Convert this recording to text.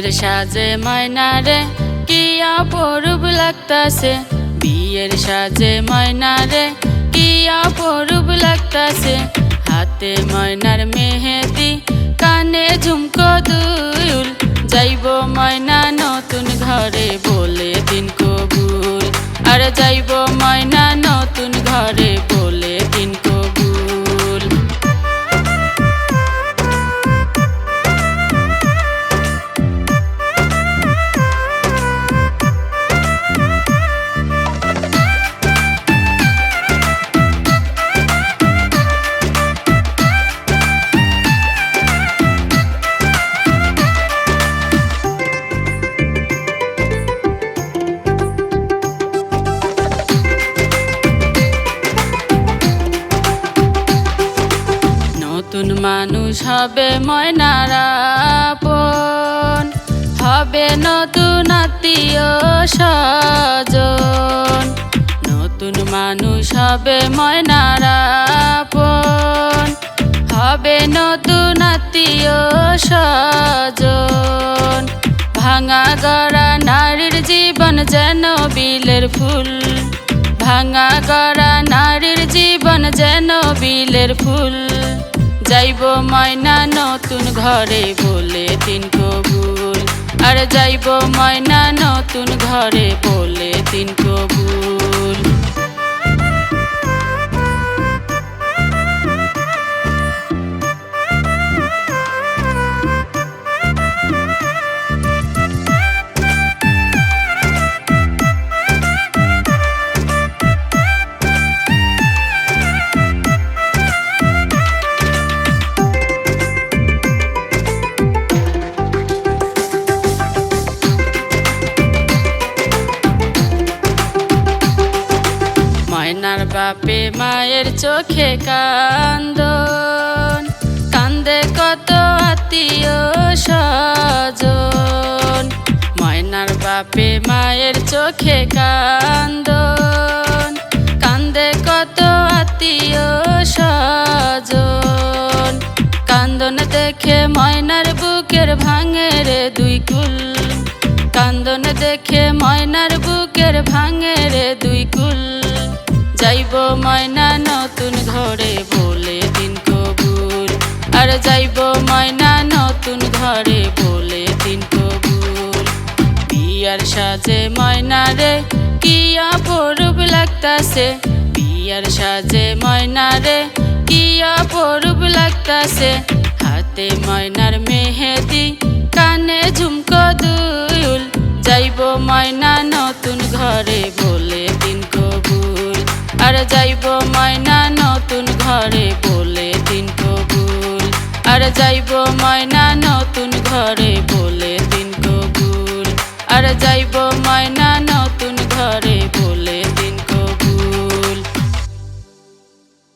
বিয়ের সাজে ময়নারে কি অপরূপ লাগতাছে? বিয়ের সাজে ময়নারে কি অপরূপ লাগতাছে? হাতে ময়নার মেহেদি, কানে ঝুমকো দুল। যাইব ময়না নতুন ঘরে বলে দিন কবুল। আর যাইব ময়না নতুন মানুষ হবে ময়নারা আপন হবে নতুন আত্মীয় স্বজন। নতুন মানুষ হবে ময়নারা আপন হবে নতুন আত্মীয় স্বজন। ভাঙা গড়া নারীর জীবন যেন বিলের ফুল, ভাঙা গড়া নারীর জীবন যেন বিলের ফুল। যাইব ময়না নতুন ঘরে বলে দিন কবুল। আর যাইব ময়না নতুন ঘরে বলে দিন কবুল। ময়নার বাপে মায়ের চোখে কান্দন? কান্দে কত আত্মীয় স্বজন? ময়নার বাপে মায়ের চোখে কান্দন। কান্দে কত আত্মীয় স্বজন? কান্দন দেখে ময়নার বুকের ভাঙে রে দুই কুল। কান্দন দেখে ময়নার বুকের ভাঙে রে দুই কুল। যাইব ময়না নতুন ঘরে বলে দিন কবুল। আর যাইব ময়না নতুন ঘরে বলে দিন কবুল। বিয়ার সাজে ময়না রে, কি অপরূপ লাগতাছে। বিয়ার সাজে ময়না রে, কি অপরূপ লাগতাছে। হাতে ময়নার মেহেদি, কানে ঝুমকো দুল। যাইব ময়না নতুন ঘরে বলে আর যাইব ময়না নতুন ঘরে বলে দিন কবুল। আর যাইব ময়না নতুন ঘরে বলে দিন কবুল। আর যাইব